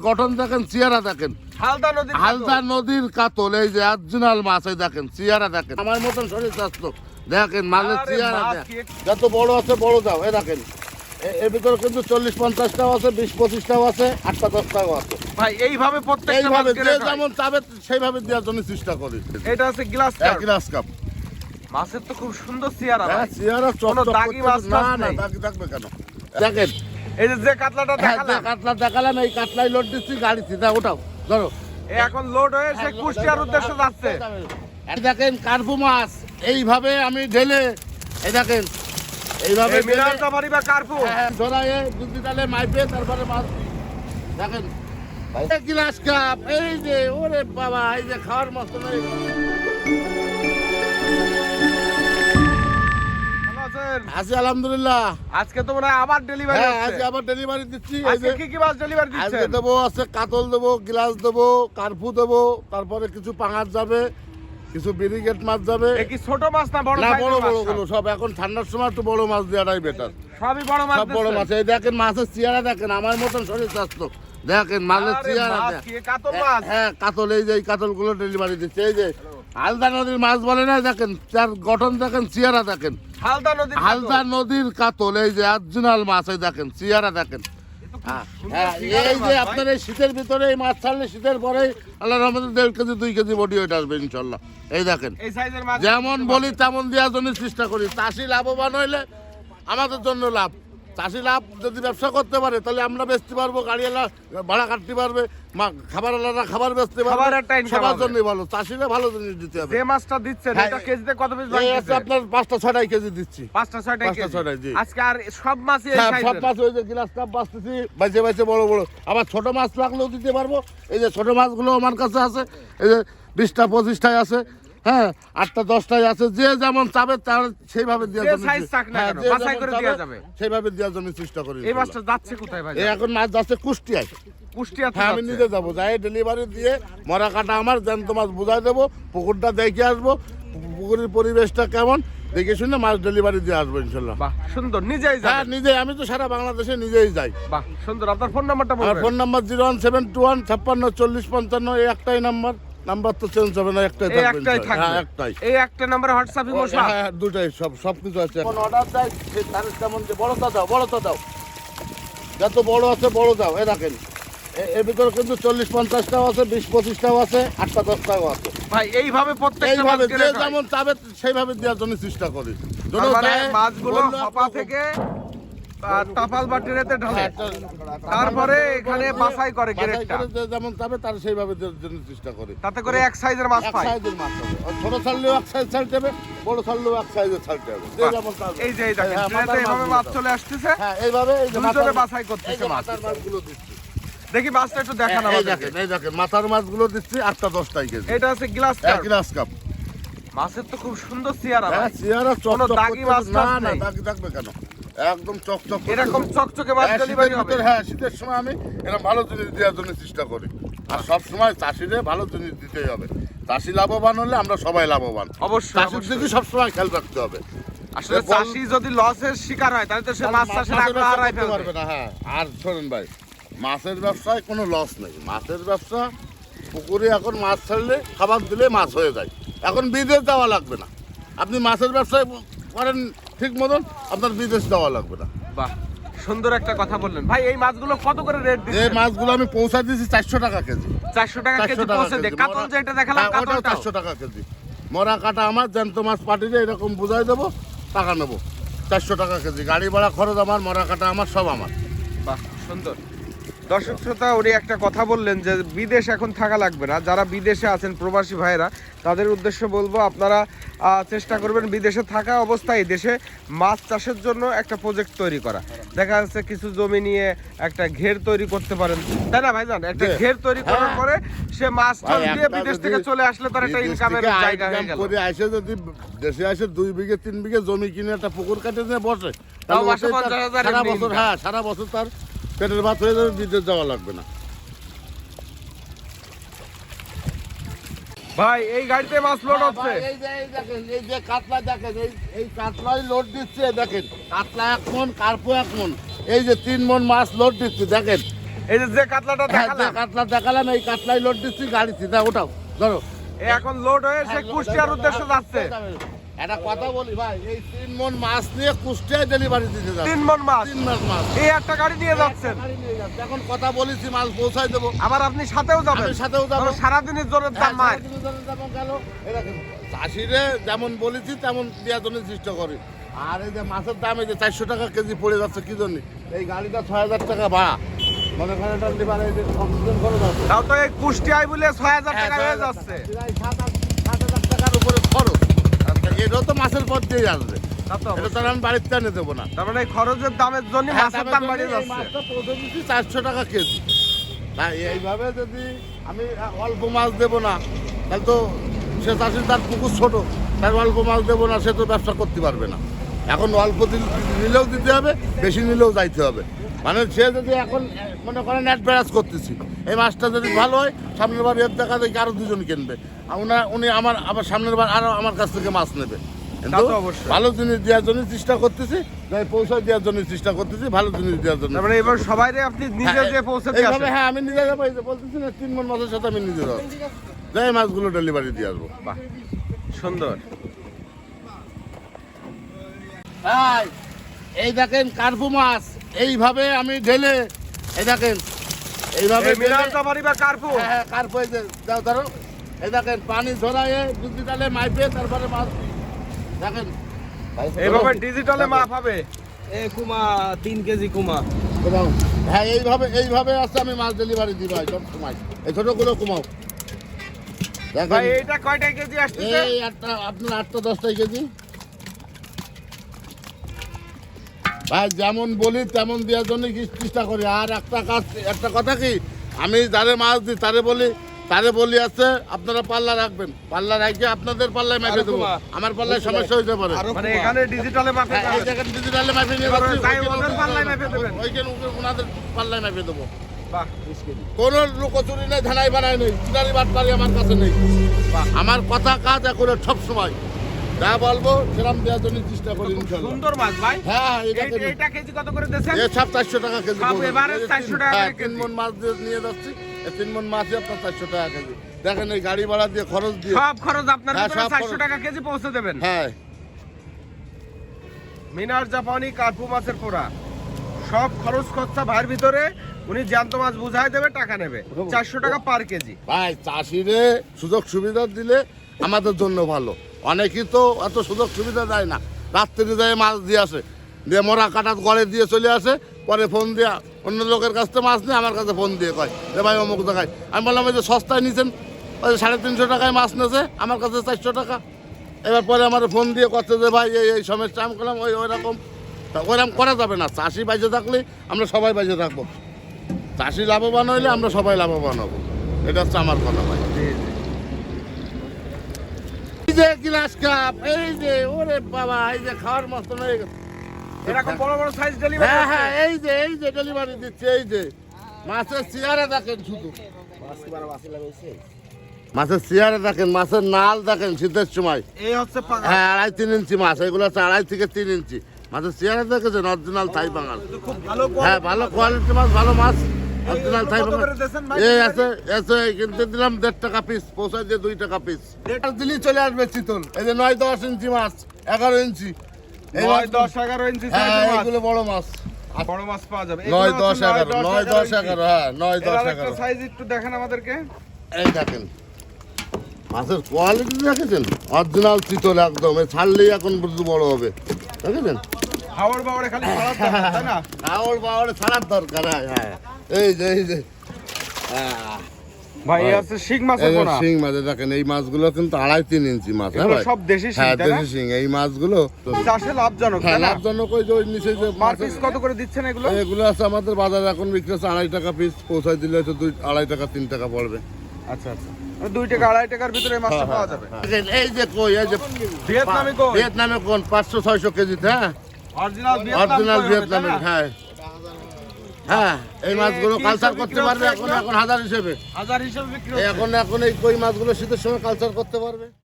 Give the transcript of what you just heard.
গঠন দেখেন চেয়ারা দেখেন। হালদা নদীর কাতল। এই যে অরিজিনাল মাছ এই দেখেন চেয়ারা দেখেন। আমার মতন শরীর স্বাস্থ্য। দেখেন মাছের। কি- যত বড় আছে বড় দাও এই দেখেন। এর ভিতরে কিন্তু চল্লিশ পঞ্চাশটাও আছে বিশ পঁচিশটাও আছে আটটা দশটাও আছে। ভাই এইভাবে এইভাবে যে যেমন চাবে সেইভাবে দেওয়ার জন্য চেষ্টা করি। এটা হচ্ছে গ্লাস এক গ্লাস কাপ। মাছের তো খুব সুন্দর চেহারা হ্যাঁ দাগি মাছ না না দাগি থাকবে কেন? দেখেন এই যে কাতলাটা হ্যাঁ, দেখালাম। কাতলা দেখালাম এই কাতলাই লোড দিচ্ছি গাড়ি সিধা ওঠাও ধরো। এখন লোড হয়ে সে কুষ্টিয়ার উদ্দেশ্যে যাচ্ছে। দেখেন কার্পু মাছ এইভাবে আমি ঢেলে এই দেখেন এইভাবে এই মিনার ঢেলে- বা কার্পু? হ্যাঁ, ধরায়ে বুদ্ধি ডালে মাইপে তারপরে মাছ দেখেন গ্লাস কাপ এই যে ওরে বাবা এই যে খাওয়ার মতো আছেন? আছি আলহামদুলিল্লাহ। আজকে তো মনে আবার ডেলিভারি হ্যাঁ আজকে আবার ডেলিভারি দিচ্ছি আজকে কি কি মাছ ডেলিভারি আজকে দেবো আছে কাতল দেবো গ্লাস দেবো কার্পু দেবো তারপরে কিছু পাঙাশ যাবে কিছু ব্রিগেড মাছ যাবে। কি ছোট মাছ না বড় না বড় বড়গুলো সব। এখন ঠান্ডার সময় একটু বড় মাছ দেওয়াটাই বেটার সবই বড় মাছ সব বড় মাছ। এই দেখেন মাছের চেয়ারা দেখেন আমার মতন শরীর স্বাস্থ্য। দেখেন মাছের কি, কাতল মাছ? হ্যাঁ কাতল এই যে এই কাতলগুলো ডেলিভারি দিচ্ছে। এই যে হালদা নদীর মাছ বলে না দেখেন তার গঠন দেখেন চেয়ারা দেখেন। হালদা নদী হালদা নদীর কাতল এই যে অরিজিনাল মাছ এই দেখেন চেয়ারা দেখেন। হ্যাঁ, হ্যাঁ, এই যে আপনার এই শীতের ভিতরে এই মাছ ছাড়লে শীতের পরে আল্লাহ রহমতের দেড় কেজি দুই কেজি বডি ওয়েট আসবে ইনশাল্লাহ। এই দেখেন যেমন বলি তেমন দেওয়ার জন্য চেষ্টা করি। চাষি লাভবান হইলে আমাদের জন্য লাভ। চাষি লাভ যদি ব্যবসা করতে পারে তাহলে আমরা বেচতে পারব গাড়িওয়ালা ভাড়া কাটতে পারবে মা- খাবারওয়ালারা খাবার বেচতে পারবে। সবার জন্য ভালো চাষিরা ভালো জিনিস দিতে হবে। যে মাছটা দিচ্ছেন হ্যাঁ, এটা কেজিতে কত পিস ভাঙতেছে আছে আপনার পাঁচটা ছটাই কেজি দিচ্ছি। পাঁচটা ছয়টা পাঁচটা কেজি। ছয়টাই, জি। আজকে আর সব মাছই এই হ্যাঁ সব মাছ ওই যে গ্লাস কাপ বাঁচতেছি বাইছে বাইছে বড় বড়। আবার ছোট মাছ লাগলেও দিতে পারব। এই যে ছোট মাছগুলো আমার কাছে আছে এই যে বিশটা পঁচিশটাই আছে। হ্যাঁ আটটা দশটাই আছে যে যেমন চাবে তার সেইভাবে হ্যাঁ, কেন, বাছাই করে দেওয়া যাবে। সেইভাবে দেওয়ার জন্য চেষ্টা করি এই মাছটা যাচ্ছে কোথায় ভাই? এই এখন মাছ যাচ্ছে কুষ্টিয়ায়। কুষ্টিয়া হ্যাঁ আমি নিজে যাব যাই ডেলিভারি দিয়ে মরা কাটা আমার জ্যান্ত মাছ বুঝাই দেবো পুকুরটা দেখে আসব পুকুরের পরিবেশটা কেমন দেখে শুনে মাছ ডেলিভারি দিয়ে আসব ইনশাল্লাহ। বাহ সুন্দর নিজেই হ্যাঁ যাবেন নিজে আমি তো সারা বাংলাদেশে নিজেই যাই। বাহ সুন্দর আপনার ফোন নাম্বারটা phone number zero one seven two one ছাপ্পান্ন চল্লিশ পঞ্চান্ন এই একটাই নাম্বার নাম্বার তো চেঞ্জ হবে না একটাই থাকবে একটাই থাকবে। হ্যাঁ একটাই। এই একটা নাম্বারে হোয়াটসঅ্যাপ ইমো সব হ্যাঁ হ্যাঁ, দুটাই সব সব কিছু আছে এখন। অর্ডার দেয় সে তার তেমন যে বড়টা দাও বড়টা দাও। যত বড় আছে বড় দাও এ দেখেন। এ- এর ভিতরে কিন্তু চল্লিশ পঞ্চাশটাও আছে বিশ পঁচিশটাও আছে আটটা দশটাও আছে। ভাই এইভাবে প্রত্যেকটা এইভাবে যে যেমন চাবে সেইভাবে দেওয়ার জন্য চেষ্টা করি। মানে মাছগুলো থেকে তাপাল বা ট্রেতে ঢালে। হ্যাঁ, তারপরে এখানে বাছাই করে গ্রেডটা। যেমন তার সেইভাবে জন্য চেষ্টা করি। তাতে করে এক সাইজের মাছ এক সাইজের মাছ হবে। ছোট ছাড়লেও এক সাইজ ছাড়তে হবে বড় ছাড়লেও এক সাইজের যে যেমন এই যে দেখেন হ্যাঁ, ট্রেতে এইভাবে মাছ চলে আসতেছে। হ্যাঁ এইভাবে এই যে দুজনে বাছাই করতেছে মাছ। মাছগুলো দিচ্ছি। দেখি মাছটা একটু দেখান এই আমাদেরকে। দেখেন এই দেখেন মাথার মাছগুলো দিচ্ছি আটটা দশটাই কেজি। এটা হচ্ছে গ্লাস এক গ্লাস কাপ। মাছের তো খুব সুন্দর চেহারা হ্যাঁ। চেয়ারা কোনো চকচক দাগি মাছ না না। দাগি থাকবে কেন? একদম চকচক এরকম চকচকে মাছ হ্যাঁ, ডেলিভারি হবে। হ্যাঁ শীতের সময় আমি এরকম ভালো জিনিস দেওয়ার জন্য চেষ্টা করি। আর সব সময় চাষিরে ভালো জিনিস দিতেই হবে। চাষি লাভবান হলে আমরা সবাই লাভবান। অবশ্যই চাষির দিকে সবসময় খেয়াল রাখতে হবে। আসলে চাষি যদি লসের শিকার হয় তাহলে তো সে মাছ চাষের আগ্রহ হারাই পারবে না হ্যাঁ। আর শোনেন ভাই মাছের ব্যবসায় কোনো লস নেই। মাছের ব্যবসা পুকুরে এখন মাছ ছাড়লে খাবার দিলে মাছ হয়ে যায়। এখন বিদেশ যাওয়া লাগবে না। আপনি মাছের ব্যবসায় করেন ঠিক মতন আপনার বিদেশ দেওয়া লাগবে না। বাহ সুন্দর একটা কথা বললেন। ভাই এই মাছগুলো কত করে রেট এই দিচ্ছেন মাছগুলো আমি পৌঁছা দিয়েছি চারশো টাকা কেজি। চারশো টাকা কেজি পৌঁছে দে। কাতল যেটা দেখালাম হ্যাঁ, কাতলটাও। চারশো টাকা কেজি। মরা কাটা আমার জ্যান্ত মাছ পাঠিয়ে এরকম বুঝাই দেবো টাকা নেব। চারশো টাকা কেজি। গাড়ি ভাড়া খরচ আমার মরা কাটা আমার সব আমার। বাহ সুন্দর। দর্শক শ্রোতা উনি একটা কথা বললেন যে বিদেশ এখন থাকা লাগবে না। যারা বিদেশে আছেন প্রবাসী ভাইরা তাদের উদ্দেশ্যে বলব আপনারা চেষ্টা করবেন বিদেশে থাকা অবস্থায় দেশে মাছ চাষের জন্য একটা প্রজেক্ট তৈরি করা। দেখা যাচ্ছে কিছু জমি নিয়ে একটা ঘের তৈরি করতে পারেন। তাই না ভাইজান? একটা ঘের তৈরি করার হ্যাঁ। পরে সে মাছ দিয়ে বিদেশ থেকে চলে আসলে তার একটা ইনকামের জায়গা হয়ে গেল। করে আসে যদি দেশে আসে দুই বিঘে তিন বিঘে জমি কিনে একটা পুকুর কাটে বসে তাহলে মাসে ওটাই তার 50,000 সারা বছর হ্যাঁ সারা বছর তার পেটের ভাত হয়ে যাবে বিদেশ যাওয়া লাগবে না। ভাই এই গাড়িতে মাছ লোড হচ্ছে। এই যে এই দেখেন এই যে কাতলা দেখেন এই এই কাতলাই লোড দিচ্ছে দেখেন। কাতলা এক মন কার্পো এক মন। এই যে তিন মন মাছ লোড দিচ্ছে দেখেন। এই যে যে কাতলাটা হ্যাঁ, দেখালাম। কাতলা দেখালাম এই কাতলাই লোড দিচ্ছি গাড়ি সিধা ওঠাও ধরো। এখন লোড হয়ে সে কুষ্টিয়ার উদ্দেশ্যে যাচ্ছে একটা কথা বলি ভাই এই তিন মন মাছ নিয়ে কুষ্টিয়ায় ডেলিভারি দিতে যাচ্ছে। তিন মন মাছ? তিন মাছ। এই একটা গাড়ি নিয়ে যাচ্ছেন। এখন কথা বলেছি মাল পৌঁছাই দেবো। আবার আপনি সাথেও যাবেন? আমি সাথেও যাব। তবে সারাদিনের জোরের দাম মার চাষিরে যেমন বলেছি তেমন দেওয়ার জন্য চেষ্টা করি। আর এই যে মাছের দাম এই যে চারশো টাকা কেজি পড়ে যাচ্ছে কি জন্য? এই গাড়িটা ছয় হাজার টাকা ভাড়া। মনে করেন তাও তো এই কুষ্টিয়ায় বলে ছয় হাজার হ্যাঁ, টাকা হয়ে যাচ্ছে। সাত হাজার টাকার উপরে খরচ। এটাও তো মাছের পর দিয়ে আসবে তা এটা আমি বাড়িতে এনে দেবো না। তার মানে এই খরচের দামের জন্য হ্যাঁ, মাছের দাম বাড়িয়ে যাচ্ছে। চারশো টাকা কেজি। এইভাবে যদি আমি অল্প মাছ দেবো না তাহলে তো সে তার পুকুর ছোট তার অল্প মাছ দেবো না সে তো ব্যবসা করতে পারবে না। এখন অল্প নিলেও দিতে হবে বেশি নিলেও যাইতে হবে। মানে সে যদি এখন মনে করেন অ্যাডভারেজ করতেছি এই মাছটা যদি ভালো হয় সামনের বার এর দেখা দেখি আরও দুজন কিনবে। আর উনা- আমার আবার সামনের বার আরও আমার কাছ থেকে মাছ নেবে। কিন্তু ভালো জিনিস দেওয়ার জন্য চেষ্টা করতেছি যাই পৌঁছায় দেওয়ার জন্য চেষ্টা করতেছি ভালো জিনিস দেওয়ার জন্য মানে এবার সবাই আপনি নিজে হ্যাঁ, যে পৌঁছে দিয়ে এইভাবে হ্যাঁ আমি নিজে যাব বলতেছি না তিন মন মাছের সাথে আমি নিজে যাব। যাই মাছগুলো ডেলিভারি দিয়ে আসব। বাহ সুন্দর। এই দেখেন কার্পু মাছ। এইভাবে আমি ঢেলে এই দেখেন এইভাবে এই কার্পু? হ্যাঁ হ্যাঁ এই যে দাও ধরো। এই দেখেন পানি ঝরাইয়ে ডিজিটালে মাইপে তারপরে মাছ দেখেন। এইভাবে ডিজিটালে মাপ হবে। এ কুমা তিন কেজি কুমা। কমাও। হ্যাঁ এইভাবে এইভাবে আসছে আমি মাছ ডেলিভারি দিই ভাই সব সময়। এই ছোটগুলো কমাও। দেখেন। এইটা কয়টা কেজি এই আটটা আপনার আটটা দশটাই কেজি। ভাই যেমন বলি তেমন দেওয়ার জন্য কি চেষ্টা করি। আর একটা কাজ একটা কথা কি আমি যারে মাছ দিই তারে বলি তারে বলি আছে আপনারা পাল্লা রাখবেন। পাল্লা রাখে আপনাদের পাল্লায় মাপে দেবো। আমার পাল্লায় সমস্যা হইতে পারে। আরও মানে। এখানে ডিজিটালে মাপে হ্যাঁ, ডিজিটালে মাপে নিয়ে যাচ্ছি পাল্লায় মাপে দেবেন। ওইখানে ওনাদের পাল্লায় মাপে দেবো। বাহ। কোনো লুকোচুরি নেই ধানাই বানাই নেই চিনারি বাটপারি আমার কাছে নেই। আমার কথা কাজ এখন সব সময়। যা বলব সেরকম দেওয়ার জন্য চেষ্টা করি সুন্দর মাছ ভাই। হ্যাঁ এটা এইটা কেজি কত করে এ সব চারশো টাকা কেজি সব এবারে এই 400 টাকা হ্যাঁ, করে তিন মন মাছ নিয়ে যাচ্ছি। তিন মন মাছই আপনার চারশো টাকা কেজি। দেখেন এই গাড়ি ভাড়া দিয়ে খরচ দিয়ে। সব খরচ আপনার হ্যাঁ, ভিতরে সব চারশো খরচ। টাকা কেজি পৌঁছে দেবেন। হ্যাঁ। মিনার জাপানি কার্পু মাছের পোড়া। সব খরচ খরচা ভাইয়ের ভিতরে উনি জ্যান্ত মাছ বুঝাই দেবে টাকা নেবে। চারশো টাকা পার কেজি। ভাই চাষিরে সুযোগ সুবিধা দিলে আমাদের জন্য ভালো। অনেকেই তো এত সুযোগ সুবিধা দেয় না। রাত্রে দেয় মাছ দিয়ে আসে। দিয়ে মরা কাটা গড়ে দিয়ে চলে আসে। পরে ফোন দিয়ে অন্য লোকের কাছ থেকে মাছ নিয়ে আমার কাছে ফোন দিয়ে কয় যে ভাই, অমুক জায়গায়। আমি বললাম, ওই যে সস্তায় নিছেন, ওই সাড়ে তিনশো টাকায় মাছ নেছে আমার কাছে চারশো টাকা। এবার পরে আমার ফোন দিয়ে করতে যে, ভাই, এই এই সমস্যা। আমি করলাম ওই, ওইরকম ওইরকম করা যাবে না। চাষি বাইজে থাকলে আমরা সবাই বাইজে থাকব। চাষি লাভবান হইলে আমরা সবাই লাভবান হব। এটা হচ্ছে আমার কথা ভাই। যে গ্লাস কাপ এই যে ওরে বাবা এই যে খাওয়ার মতন হয়ে গেছে। এরকম বড় বড় সাইজ হ্যাঁ ডেলিভারি হ্যাঁ এই যে এই যে ডেলিভারি দিচ্ছে এই যে। মাছের চেয়ারে দেখেন শুধু। মাছের চেয়ারে দেখেন মাছের নাল দেখেন শীতের সময়। এই হচ্ছে হ্যাঁ আড়াই তিন ইঞ্চি মাছ এগুলো হচ্ছে আড়াই থেকে তিন ইঞ্চি। মাছের চেয়ারে দেখেছেন অরিজিনাল থাই বাঙাল। হ্যাঁ ভালো কোয়ালিটি মাছ ভালো মাছ। অরিজিনাল থাই কত বাঙাল করে দিয়েছেন ভাই? এই আছে আছে কিনতে দিলাম দেড় টাকা পিস পৌঁছায় দিয়ে দুই টাকা পিস দিলি চলে আসবে চিতল। এই যে নয় দশ ইঞ্চি মাছ এগারো ইঞ্চি। নয় দশ এগারো ইঞ্চি হ্যাঁ এগুলো বড় মাছ। বড় মাছ পাওয়া যাবে। নয় দশ এগারো নয় দশ এগারো হ্যাঁ নয় দশ এগারো। সাইজ একটু দেখেন আমাদেরকে। এই দেখেন। মাছের কোয়ালিটি দেখেছেন? অরিজিনাল চিতল একদম। ছাড়লেই এখন বুঝতে বড় হবে। দেখেছেন? হাওড় বাওড়ে খালি ছাড়ার দরকার, তাই না? কাউর বাউরে ছাড়ার দরকার হ্যাঁ হ্যাঁ। এই যে এই যে। হ্যাঁ ভাই আছে শিং মাছের পোনা শিং মাছ দেখেন এই মাছগুলো কিন্তু আড়াই তিন ইঞ্চি মাছ হ্যাঁ সব দেশি শিং হ্যাঁ দেশি শিং এই মাছগুলো চাষে লাভজনক হ্যাঁ লাভজনক ওই যে ওই নিচে যে পিস কত করে দিচ্ছেন এগুলো? এগুলো আছে আমাদের বাজারে এখন বিক্রি হচ্ছে আড়াই টাকা পিস পৌঁছায় দিলে দুই আড়াই টাকা তিন টাকা পড়বে। আচ্ছা আচ্ছা। মানে দুই টাকা আড়াই টাকার ভিতরে মাছটা পাওয়া যাবে। এই যে কই এই যে ভিয়েতনামি কই? ভিয়েতনামে কোন? পাঁচশো ছয়শো কেজিতে হ্যাঁ? অরিজিনাল অরিজিনাল ভিয়েতনামে হ্যাঁ। হ্যাঁ। এই মাছগুলো কালচার করতে পারবে এখন এখন হাজার হিসেবে। হাজার হিসেবে। এখন এখন এই কই মাছগুলো শীতের সময় কালচার করতে পারবে?